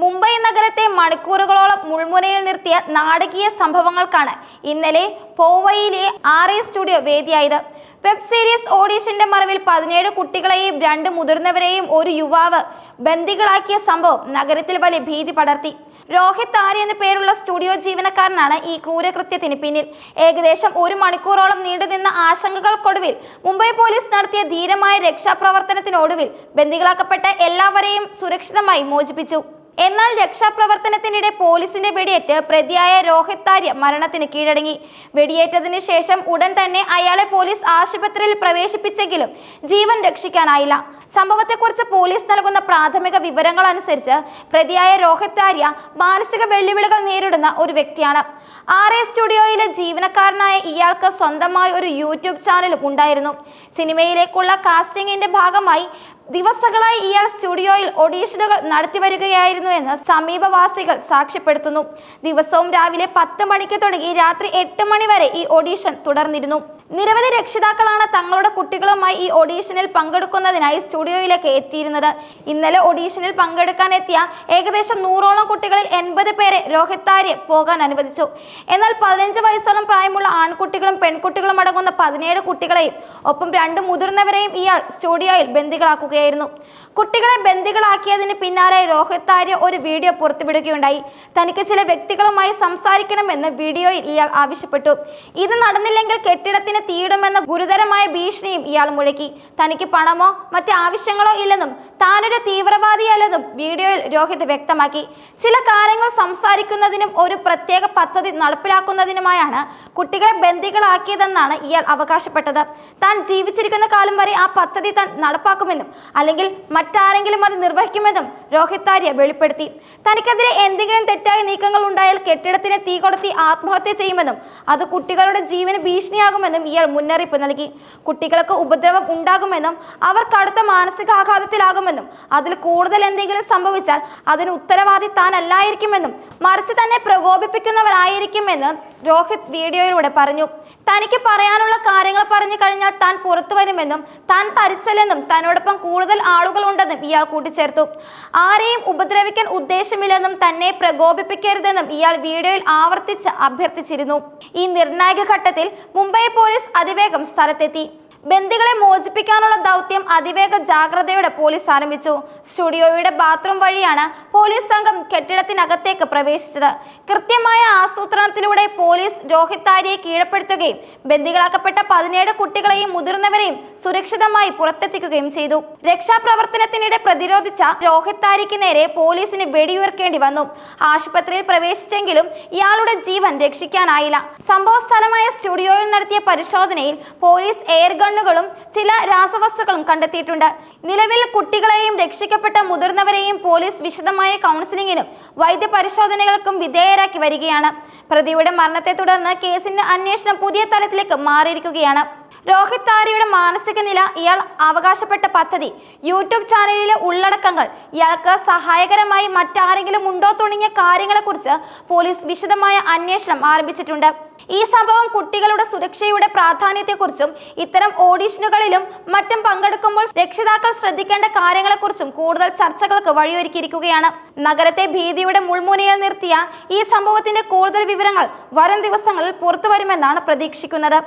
മുംബൈ നഗരത്തെ മണിക്കൂറുകളോളം മുൾമുനയിൽ നിർത്തിയ നാടകീയ സംഭവങ്ങൾക്കാണ് ഇന്നലെ പോവയിലെ ആർ എ സ്റ്റുഡിയോ വേദിയായത്. വെബ് സീരീസ് ഓഡീഷന്റെ മറവിൽ പതിനേഴ് കുട്ടികളെയും രണ്ട് മുതിർന്നവരെയും ഒരു യുവാവ് ബന്ദികളാക്കിയ സംഭവം നഗരത്തിൽ വലിയ ഭീതി പടർത്തി. രോഹിത് ആര്യ എന്ന പേരുള്ള സ്റ്റുഡിയോ ജീവനക്കാരനാണ് ഈ ക്രൂരകൃത്യത്തിന് പിന്നിൽ. ഏകദേശം ഒരു മണിക്കൂറോളം നീണ്ടുനിന്ന ആശങ്കകൾക്കൊടുവിൽ മുംബൈ പോലീസ് നടത്തിയ ധീരമായ രക്ഷാപ്രവർത്തനത്തിനൊടുവിൽ ബന്ദികളാക്കപ്പെട്ട എല്ലാവരെയും സുരക്ഷിതമായി മോചിപ്പിച്ചു. എന്നാൽ രക്ഷാപ്രവർത്തനത്തിനിടെ പോലീസിന്റെ വെടിയേറ്റ് പ്രതിയായ രോഹിത് താര്യ മരണത്തിന് കീഴടങ്ങി. വെടിയേറ്റതിനു ശേഷം ഉടൻ തന്നെ അയാളെ പോലീസ് ആശുപത്രിയിൽ പ്രവേശിപ്പിച്ചെങ്കിലും ജീവൻ രക്ഷിക്കാനായില്ല. സംഭവത്തെക്കുറിച്ച് പോലീസ് നൽകുന്ന പ്രാഥമിക വിവരങ്ങൾ അനുസരിച്ച് പ്രതിയായ രോഹിത് താര്യ മാനസിക വെല്ലുവിളികൾ നേരിടുന്ന ഒരു വ്യക്തിയാണ്. ആർ എ സ്റ്റുഡിയോയിലെ ജീവനക്കാരനായ ഇയാൾക്ക് സ്വന്തമായി ഒരു യൂട്യൂബ് ചാനലും ഉണ്ടായിരുന്നു. സിനിമയിലേക്കുള്ള കാസ്റ്റിംഗിന്റെ ഭാഗമായി ദിവസങ്ങളായി ഇയാൾ സ്റ്റുഡിയോയിൽ ഒഡീഷനുകൾ നടത്തി വരികയായിരുന്നു എന്ന് സമീപവാസികൾ സാക്ഷ്യപ്പെടുത്തുന്നു. ദിവസവും രാവിലെ പത്ത് മണിക്ക് തുടങ്ങി രാത്രി എട്ട് മണി വരെ ഈ ഓഡീഷൻ തുടർന്നിരുന്നു. നിരവധി രക്ഷിതാക്കളാണ് തങ്ങളുടെ കുട്ടികളുമായി ഈ ഓഡീഷനിൽ പങ്കെടുക്കുന്നതിനായി സ്റ്റുഡിയോയിലേക്ക് എത്തിയിരുന്നത്. ഇന്നലെ ഓഡീഷനിൽ പങ്കെടുക്കാൻ എത്തിയ ഏകദേശം നൂറോളം കുട്ടികളിൽ എൺപത് പേരെ രോഹിത് താരെ പോകാൻ അനുവദിച്ചു. എന്നാൽ പതിനഞ്ച് വയസ്സോളം പ്രായമുള്ള ആൺകുട്ടികളും പെൺകുട്ടികളും അടങ്ങുന്ന പതിനേഴ് കുട്ടികളെയും ഒപ്പം രണ്ട് മുതിർന്നവരെയും ഇയാൾ സ്റ്റുഡിയോയിൽ ബന്ദികളാക്കുകയായിരുന്നു. കുട്ടികളെ ബന്ദികളാക്കിയതിന് പിന്നാലെ രോഹിത് താര്യ ഒരു വീഡിയോ പുറത്തുവിടുകയുണ്ടായി. തനിക്ക് ചില വ്യക്തികളുമായി സംസാരിക്കണമെന്ന് വീഡിയോയിൽ ഇയാൾ ആവശ്യപ്പെട്ടു. ഇത് നടന്നില്ലെങ്കിൽ കെട്ടിടത്തിന് തീയിടുമെന്ന ഗുരുതരമായ ഭീഷണിയും ഇയാൾ മുഴക്കി. തനിക്ക് പണമോ മറ്റ് ആവശ്യങ്ങളോ ഇല്ലെന്നും താനൊരു തീവ്രവാദിയല്ലെന്നും വീഡിയോയിൽ രോഹിത് വ്യക്തമാക്കി. ചില കാര്യങ്ങൾ സംസാരിക്കുന്നതിനും ഒരു പ്രത്യേക പദ്ധതി നടപ്പിലാക്കുന്നതിനുമായാണ് കുട്ടികളെ ബന്ദികളാക്കിയതെന്നാണ് ഇയാൾ അവകാശപ്പെട്ടത്. താൻ ജീവിച്ചിരിക്കുന്ന കാലം വരെ ആ പദ്ധതി താൻ നടപ്പാക്കുമെന്നും അല്ലെങ്കിൽ മറ്റാരെങ്കിലും അത് നിർവഹിക്കുമെന്നും രോഹിത് താര്യ വെളിപ്പെടുത്തി. തനിക്കെതിരെ എന്തെങ്കിലും തെറ്റായ നീക്കങ്ങൾ ഉണ്ടായാൽ കെട്ടിടത്തിന് തീ കൊടുത്തി ആത്മഹത്യ ചെയ്യുമെന്നും അത് കുട്ടികളുടെ ജീവന് ഭീഷണിയാകുമെന്നും ഇയാൾ മുന്നറിയിപ്പ് നൽകി. കുട്ടികൾക്ക് ഉപദ്രവം ഉണ്ടാകുമെന്നും അവർ കടുത്ത മാനസികാഘാതത്തിലാകുമെന്നും അതിൽ കൂടുതൽ എന്തെങ്കിലും സംഭവിച്ചാൽ അതിന് ഉത്തരവാദി താനല്ലായിരിക്കുമെന്നും മറിച്ച് തന്നെ പ്രകോപിപ്പിക്കുന്നവരായിരിക്കുമെന്ന് രോഹിത് വീഡിയോയിലൂടെ പറഞ്ഞു. തനിക്ക് പറയാനുള്ള കാര്യങ്ങൾ പറഞ്ഞു കഴിഞ്ഞാൽ താൻ പുറത്തു വരുമെന്നും താൻ തരിച്ചല്ലെന്നും തന്നോടൊപ്പം കൂടുതൽ ആളുകൾ ഉണ്ടെന്നും ഇയാൾ കൂട്ടിച്ചേർത്തു. ആരെയും ഉപദ്രവിക്കാൻ ഉദ്ദേശമില്ലെന്നും തന്നെ പ്രകോപിപ്പിക്കരുതെന്നും ഇയാൾ വീഡിയോയിൽ ആവർത്തിച്ച് അഭ്യർത്ഥിച്ചിരുന്നു. ഈ നിർണായക ഘട്ടത്തിൽ മുംബൈ പോലീസ് അതിവേഗം സ്ഥലത്തെത്തി. ബന്ദികളെ മോചിപ്പിക്കാനുള്ള ദൗത്യം അതിവേഗ ജാഗ്രതയോടെ പോലീസ് ആരംഭിച്ചു. സ്റ്റുഡിയോയുടെ ബാത്റൂം വഴിയാണ് പോലീസ് സംഘം കെട്ടിടത്തിനകത്തേക്ക് പ്രവേശിച്ചത്. കൃത്യമായ ആസൂത്രണത്തിലൂടെ പോലീസ് രോഹിത് താരിയെ കീഴ്പ്പെടുത്തുകയും ബന്ദികളാക്കപ്പെട്ട പതിനേഴ് കുട്ടികളെയും മുതിർന്നവരെയും സുരക്ഷിതമായി പുറത്തെത്തിക്കുകയും ചെയ്തു. രക്ഷാപ്രവർത്തനത്തിനിടെ പ്രതിരോധിച്ച രോഹിത് താരിക്ക് നേരെ പോലീസിന് വെടിയുയർക്കേണ്ടി വന്നു. ആശുപത്രിയിൽ പ്രവേശിച്ചെങ്കിലും ഇയാളുടെ ജീവൻ രക്ഷിക്കാനായില്ല. സംഭവ സ്ഥലമായ സ്റ്റുഡിയോയിൽ നടത്തിയ പരിശോധനയിൽ പോലീസ് എയർ ഗണ്ണുകളും ചില രാസവസ്തുക്കളും കണ്ടെത്തിയിട്ടുണ്ട്. നിലവിൽ കുട്ടികളെയും രക്ഷിക്കപ്പെട്ട മുതിർന്നവരെയും പോലീസ് വിശദമായ കൗൺസിലിംഗിനും വൈദ്യപരിശോധനകൾക്കും വിധേയരാക്കി വരികയാണ്. പ്രതിയുടെ മരണത്തെ തുടർന്ന് കേസിന്റെ അന്വേഷണം പുതിയ തലത്തിലേക്ക് മാറിയിരിക്കുകയാണ്. രോഹിത് താരയുടെ മാനസിക നില ഇയാൾ അവകാശപ്പെട്ട പദ്ധതി. യൂട്യൂബ് ചാനലിലെ ഉള്ളടക്കങ്ങൾ ഇയാൾക്ക് സഹായകരമായി മറ്റാരെങ്കിലും ഉണ്ടോ തുടങ്ങിയ കാര്യങ്ങളെക്കുറിച്ച് പോലീസ് വിശദമായ അന്വേഷണം ആരംഭിച്ചിട്ടുണ്ട്. ഈ സംഭവം കുട്ടികളുടെ സുരക്ഷയുടെ പ്രാധാന്യത്തെക്കുറിച്ചും ഇത്തരം ഓഡീഷനുകളിലും മറ്റും പങ്കെടുക്കുമ്പോൾ രക്ഷിതാക്കൾ ശ്രദ്ധിക്കേണ്ട കാര്യങ്ങളെക്കുറിച്ചും കൂടുതൽ ചർച്ചകൾക്ക് വഴിയൊരുക്കിയിരിക്കുകയാണ്. നഗരത്തെ ഭീതിയുടെ മുൾമുനയിൽ നിർത്തിയ ഈ സംഭവത്തിന്റെ കൂടുതൽ വിവരങ്ങൾ വരും ദിവസങ്ങളിൽ പുറത്തു വരുമെന്നാണ് പ്രതീക്ഷിക്കുന്നത്.